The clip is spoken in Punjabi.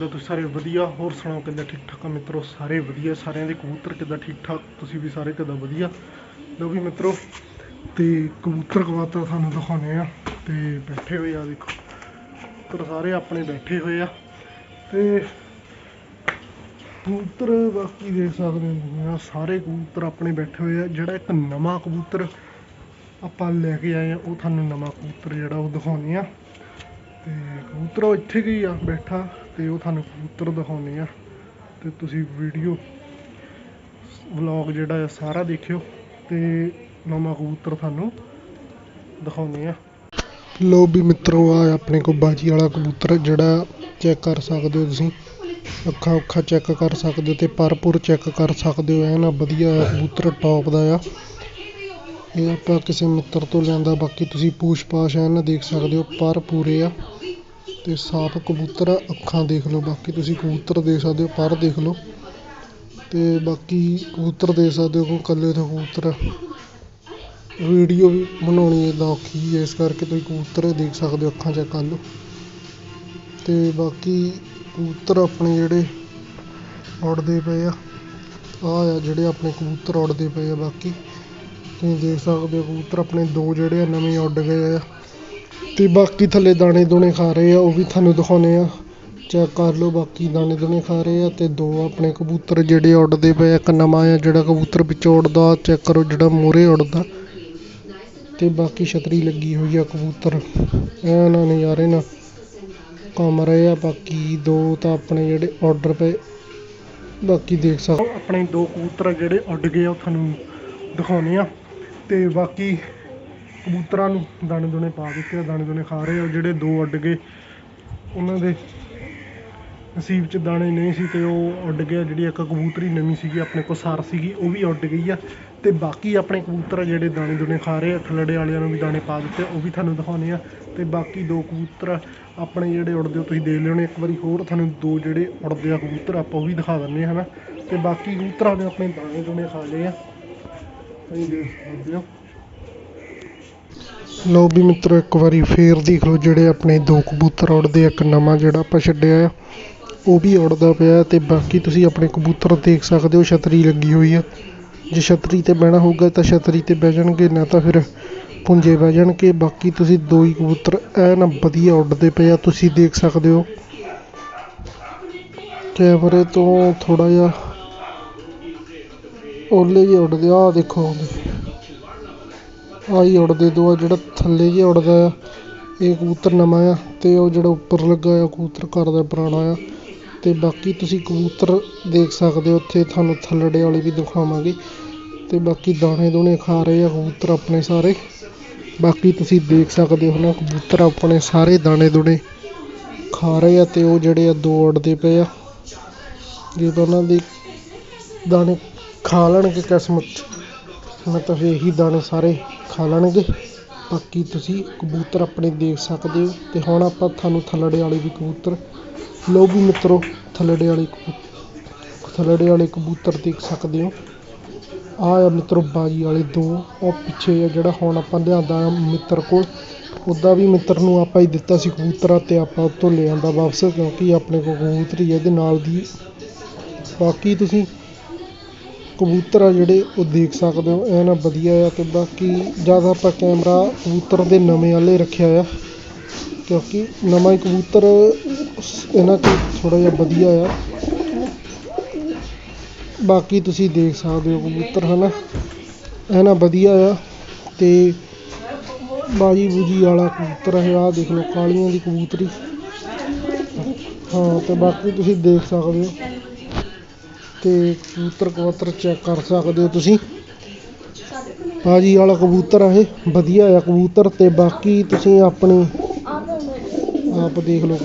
ਤੁਸੀਂ ਸਾਰੇ ਵਧੀਆ, ਹੋਰ ਸੁਣਾਓ ਕਿੱਦਾਂ ਠੀਕ ਠਾਕ ਆ ਮਿੱਤਰੋ? ਸਾਰੇ ਵਧੀਆ, ਸਾਰਿਆਂ ਦੇ ਕਬੂਤਰ ਕਿੱਦਾਂ ਠੀਕ ਠਾਕ? ਤੁਸੀਂ ਵੀ ਸਾਰੇ ਕਿੱਦਾਂ ਵਧੀਆ? ਲਓ ਵੀ ਮਿੱਤਰੋ, ਤੇ ਕਬੂਤਰ ਕਵਾਤਰ ਤੁਹਾਨੂੰ ਦਿਖਾਉਣੇ ਆ ਤੇ ਬੈਠੇ ਹੋਏ ਆ ਦੇਖੋ, ਕਬੂਤਰ ਸਾਰੇ ਆਪਣੇ ਬੈਠੇ ਹੋਏ ਆ। ਤੇ ਕਬੂਤਰ ਬਾਕੀ ਦੇਖ ਸਕਦੇ ਹੋ ਆ ਸਾਰੇ ਕਬੂਤਰ ਆਪਣੇ ਬੈਠੇ ਹੋਏ ਆ। ਜਿਹੜਾ ਇੱਕ ਨਵਾਂ ਕਬੂਤਰ ਆਪਾਂ ਲੈ ਕੇ ਆਏ ਆ, ਉਹ ਤੁਹਾਨੂੰ ਨਵਾਂ ਕਬੂਤਰ ਜਿਹੜਾ ਉਹ ਦਿਖਾਉਣੇ ਆ ਤੇ ਕਬੂਤਰ ਉਹ ਇੱਥੇ ਗਈ ਆ, ਬੈਠਾ ਤੇ ਉਹ ਤੁਹਾਨੂੰ ਕਬੂਤਰ ਦਿਖਾਉਣੇ ਆ। ਤੇ ਤੁਸੀਂ ਵੀਡੀਓ, ਵਲੌਗ ਜਿਹੜਾ ਆ, ਸਾਰਾ ਦੇਖਿਓ ਤੇ ਨਵਾਂ ਕਬੂਤਰ ਤੁਹਾਨੂੰ ਦਿਖਾਉਣੇ ਆ। ਲੋ ਵੀ ਮਿੱਤਰੋ, ਆ ਆਪਣੇ ਕੋਲ ਬਾਜੀ ਵਾਲਾ ਕਬੂਤਰ ਜਿਹੜਾ ਚੈੱਕ ਕਰ ਸਕਦੇ ਹੋ ਤੁਸੀਂ। ਅੱਖਾਂ ਉੱਖਾਂ ਚੈੱਕ ਕਰ ਸਕਦੇ ਹੋ ਤੇ ਪਰਪੁਰ ਚੈੱਕ ਕਰ ਸਕਦੇ ਹੋ। ਐਨ ਵਧੀਆ ਕਬੂਤਰ ਟੌਪ ਦਾ ਆ। ਇਹ ਆਪਾਂ ਕਿਸੇ ਮਿੱਤਰ ਤੋਂ ਲਿਆਂਦਾ, ਬਾਕੀ ਤੁਸੀਂ ਪੂਛ ਪਾਛ ਨਾ ਦੇਖ ਸਕਦੇ ਹੋ, ਪਰ ਪੂਰੇ ਆ। ਤੇ ਸਾਫ਼ ਕਬੂਤਰ ਆ, ਅੱਖਾਂ ਦੇਖ ਲਓ, ਬਾਕੀ ਤੁਸੀਂ ਕਬੂਤਰ ਦੇਖ ਸਕਦੇ ਹੋ, ਪਰ ਦੇਖ ਲਓ। ਤੇ ਬਾਕੀ ਕਬੂਤਰ ਦੇਖ ਸਕਦੇ ਹੋ ਕੋਈ ਇਕੱਲੇ ਤੋਂ ਕਬੂਤਰ ਵੀਡੀਓ ਵੀ ਬਣਾਉਣੀ ਏਦਾਂ ਔਖੀ ਹੈ ਇਸ ਕਰਕੇ ਤੁਸੀਂ ਕਬੂਤਰ ਦੇਖ ਸਕਦੇ ਹੋ, ਅੱਖਾਂ ਚੈੱਕ ਕਰ ਲਓ। ਤੇ ਬਾਕੀ ਕਬੂਤਰ ਆਪਣੇ ਜਿਹੜੇ ਉੱਡਦੇ ਪਏ ਆ ਆ ਆ ਜਿਹੜੇ ਆਪਣੇ ਕਬੂਤਰ ਉੱਡਦੇ ਪਏ ਆ, ਬਾਕੀ। ਤੁਸੀਂ ਦੇਖ ਸਕਦੇ ਹੋ ਕਬੂਤਰ ਆਪਣੇ ਦੋ ਜਿਹੜੇ ਆ, ਨਵੇਂ ਉੱਡ ਗਏ ਆ। ਤੇ ਬਾਕੀ ਥੱਲੇ ਦਾਣੇ ਦੁਣੇ ਖਾ ਰਹੇ ਆ, ਉਹ ਵੀ ਤੁਹਾਨੂੰ ਦਿਖਾਉਣੇ ਆ। ਚੈੱਕ ਕਰ ਲਓ, ਬਾਕੀ ਦਾਣੇ ਦੁਣੇ ਖਾ ਰਹੇ ਆ ਤੇ ਦੋ ਆਪਣੇ ਕਬੂਤਰ ਜਿਹੜੇ ਉੱਡਦੇ ਪਏ ਆ, ਇੱਕ ਨਵਾਂ ਆ ਜਿਹੜਾ ਕਬੂਤਰ ਵਿੱਚੋਂ ਉੱਡਦਾ, ਚੈੱਕ ਕਰੋ ਜਿਹੜਾ ਮੂਹਰੇ ਉੱਡਦਾ। ਤੇ ਬਾਕੀ ਛਤਰੀ ਲੱਗੀ ਹੋਈ ਆ ਕਬੂਤਰ। ਐਨ ਨਜ਼ਾਰੇ ਨਾ ਕੰਮ ਰਹੇ ਆ, ਬਾਕੀ ਦੋ ਤਾਂ ਆਪਣੇ ਜਿਹੜੇ ਆਰਡਰ ਪਏ। ਬਾਕੀ ਦੇਖ ਸਕਦੇ ਆਪਣੇ ਦੋ ਕਬੂਤਰ ਜਿਹੜੇ ਉੱਡ ਗਏ ਆ, ਉਹ ਤੁਹਾਨੂੰ ਦਿਖਾਉਣੇ ਆ। ਤੇ ਬਾਕੀ ਕਬੂਤਰਾਂ ਨੂੰ ਦਾਣੇ ਦੂਣੇ ਪਾ ਦਿੱਤੇ ਆ ਦਾਣੇ ਦੂਣੇ ਖਾ ਰਹੇ ਆ। ਜਿਹੜੇ ਦੋ ਉੱਡ ਗਏ, ਉਹਨਾਂ ਦੇ ਨਸੀਬ 'ਚ ਦਾਣੇ ਨਹੀਂ ਸੀ ਤੇ ਉਹ ਉੱਡ ਗਿਆ ਜਿਹੜੀ ਇੱਕ ਕਬੂਤਰੀ ਨਵੀਂ ਸੀਗੀ, ਆਪਣੇ ਕੋਲ ਸਰ ਸੀਗੀ, ਉਹ ਵੀ ਉੱਡ ਗਈ ਆ। ਤੇ ਬਾਕੀ ਆਪਣੇ ਕਬੂਤਰ ਜਿਹੜੇ ਦਾਣੇ ਦੂਣੇ ਖਾ ਰਹੇ ਆ, ਥੱਲੜੇ ਵਾਲਿਆਂ ਨੂੰ ਵੀ ਦਾਣੇ ਪਾ ਦਿੱਤੇ, ਉਹ ਵੀ ਤੁਹਾਨੂੰ ਦਿਖਾਉਣੇ ਆ। ਤੇ ਬਾਕੀ ਦੋ ਕਬੂਤਰ ਆਪਣੇ ਜਿਹੜੇ ਉੱਡਦੇ ਉਹ ਤੁਸੀਂ ਦੇਖ ਲਿਓਣੇ ਇੱਕ ਵਾਰੀ ਹੋਰ ਤੁਹਾਨੂੰ ਦੋ ਜਿਹੜੇ ਉੱਡਦੇ ਆ ਕਬੂਤਰ, ਆਪਾਂ ਉਹ ਵੀ ਦਿਖਾ ਦਿੰਦੇ ਆ, ਹਨਾ। ਤੇ ਬਾਕੀ ਕਬੂਤਰਾਂ ਨੇ ਆਪਣੇ ਦਾਣੇ ਦੂਣੇ ਖਾ ਲਏ ਆ। ਤੁਸੀਂ ਦੇਖ ਸਕਦੇ ਹੋ ਲਓ ਵੀ ਮਿੱਤਰੋ, ਇੱਕ ਵਾਰੀ ਫੇਰ ਦੇਖ ਲਓ ਜਿਹੜੇ ਆਪਣੇ ਦੋ ਕਬੂਤਰ ਉੱਡਦੇ ਆ। ਇੱਕ ਨਵਾਂ ਜਿਹੜਾ ਆਪਾਂ ਛੱਡਿਆ ਆ, ਉਹ ਵੀ ਉੱਡਦਾ ਪਿਆ ਤੇ ਬਾਕੀ ਤੁਸੀਂ ਆਪਣੇ ਕਬੂਤਰ ਦੇਖ ਸਕਦੇ ਹੋ, ਛਤਰੀ ਲੱਗੀ ਹੋਈ ਆ। ਜੇ ਛਤਰੀ ਤੇ ਬਹਿਣਾ ਹੋਊਗਾ ਤਾਂ ਛਤਰੀ ਤੇ ਬਹਿ ਜਾਣਗੇ, ਨਾ ਤਾਂ ਫਿਰ ਪੁੰਜੇ ਬਹਿ ਜਾਣਗੇ। ਬਾਕੀ ਤੁਸੀਂ ਦੋ ਹੀ ਕਬੂਤਰ ਐ ਨਾ ਵਧੀਆ ਉੱਡਦੇ ਪਏ ਆ, ਤੁਸੀਂ ਦੇਖ ਸਕਦੇ ਹੋ। ਕੈਮਰੇ ਤੋਂ ਥੋੜਾ ਜਿਹਾ ਓਲੇ ਜਿਹੇ ਉੱਡਦੇ ਆ, ਆਹ ਦੇਖੋ ਆਹੀ ਉੱਡਦੇ ਦੋ ਆ ਜਿਹੜਾ ਥੱਲੇ ਜਿਹਾ ਉੱਡਦਾ ਆ, ਇਹ ਕਬੂਤਰ ਨਵਾਂ ਆ ਤੇ ਉਹ ਜਿਹੜਾ ਉੱਪਰ ਲੱਗਾ ਆ, ਕਬੂਤਰ ਘਰ ਦਾ ਪੁਰਾਣਾ ਆ। ਤੇ ਬਾਕੀ ਤੁਸੀਂ ਕਬੂਤਰ ਦੇਖ ਸਕਦੇ ਹੋ, ਉੱਥੇ ਤੁਹਾਨੂੰ ਥੱਲੜੇ ਵਾਲੇ ਵੀ ਦਿਖਾਵਾਂਗੇ। ਤੇ ਬਾਕੀ ਦਾਣੇ ਦੂਣੇ ਖਾ ਰਹੇ ਆ ਕਬੂਤਰ ਆਪਣੇ ਸਾਰੇ। ਬਾਕੀ ਤੁਸੀਂ ਦੇਖ ਸਕਦੇ ਹੋ ਨਾ, ਕਬੂਤਰ ਆਪਣੇ ਸਾਰੇ ਦਾਣੇ ਦੂਣੇ ਖਾ ਰਹੇ ਆ ਤੇ ਉਹ ਜਿਹੜੇ ਆ ਦੋ ਉੱਡਦੇ ਪਏ ਆ। ਜੇ ਤਾਂ ਉਹਨਾਂ ਦੇ ਦਾਣੇ ਖਾ ਲੈਣਗੇ ਕਿਸਮਤ। 'ਚ ਮਤਲਬ ਫਿਰ ਇਹੀ ਦਾਣੇ ਸਾਰੇ ਖਾ ਲੈਣਗੇ। ਬਾਕੀ ਤੁਸੀਂ ਕਬੂਤਰ ਆਪਣੇ ਦੇਖ ਸਕਦੇ ਹੋ। ਅਤੇ ਹੁਣ ਆਪਾਂ ਤੁਹਾਨੂੰ ਥੱਲੜੇ ਵਾਲੇ ਵੀ ਕਬੂਤਰ, ਲਓ ਵੀ ਮਿੱਤਰੋ, ਥੱਲੜੇ ਵਾਲੇ ਕਬੂ- ਥੱਲੜੇ ਵਾਲੇ ਕਬੂਤਰ ਦੇਖ ਸਕਦੇ ਹੋ। ਆਹ ਆ ਮਿੱਤਰੋ ਬਾਜੀ ਵਾਲੇ ਦੋ, ਉਹ ਪਿੱਛੇ ਆ ਜਿਹੜਾ ਹੁਣ ਆਪਾਂ ਲਿਆਂਦਾ ਮਿੱਤਰ ਕੋਲ। ਉੱਦਾਂ ਵੀ ਮਿੱਤਰ ਨੂੰ ਆਪਾਂ ਹੀ ਦਿੱਤਾ ਸੀ ਕਬੂਤਰ ਅਤੇ ਆਪਾਂ ਉੱਥੋਂ ਲੈ ਆਂਦਾ ਵਾਪਸ, ਕਿਉਂਕਿ ਆਪਣੇ ਕੋਲ ਕਬੂਤਰ ਕਬੂਤਰੀ ਇਹਦੇ ਨਾਲ ਦੀ। ਬਾਕੀ ਤੁਸੀਂ ਕਬੂਤਰ ਆ ਜਿਹੜੇ ਉਹ ਦੇਖ ਸਕਦੇ ਹੋ ਐਨ ਵਧੀਆ ਆ ਤੇ ਬਾਕੀ ਜ਼ਿਆਦਾ ਆਪਾਂ ਕੈਮਰਾ ਕਬੂਤਰ ਦੇ ਨਵੇਂ ਵਾਲੇ ਰੱਖਿਆ ਆ, ਕਿਉਂਕਿ ਨਵਾਂ ਹੀ ਕਬੂਤਰ ਇਹਨਾਂ 'ਚ ਥੋੜ੍ਹਾ ਜਿਹਾ ਵਧੀਆ ਆ। ਬਾਕੀ ਤੁਸੀਂ ਦੇਖ ਸਕਦੇ ਹੋ ਕਬੂਤਰ ਹੈ ਨਾ ਐਨ ਵਧੀਆ ਆ ਤੇ ਬਾਜੀ ਬੂਜੀ ਵਾਲਾ ਕਬੂਤਰ ਹੈ ਆਹ ਦੇਖ ਲਓ, ਕਾਲੀਆਂ ਦੀ ਕਬੂਤਰੀ। ਹਾਂ, ਤੇ ਬਾਕੀ ਤੁਸੀਂ ਦੇਖ ਸਕਦੇ ਹੋ। ਤੇ ਕਬੂਤਰ ਕਬੂਤਰ ਚੈੱਕ ਕਰ ਸਕਦੇ ਹੋ ਤੁਸੀਂ। ਬਾਜੀ ਵਾਲਾ ਕਬੂਤਰ ਆ ਇਹ, ਵਧੀਆ ਆ ਕਬੂਤਰ ਤੇ ਬਾਕੀ ਤੁਸੀਂ ਆਪਣੇ ਆਪ ਦੇਖ ਲਓ।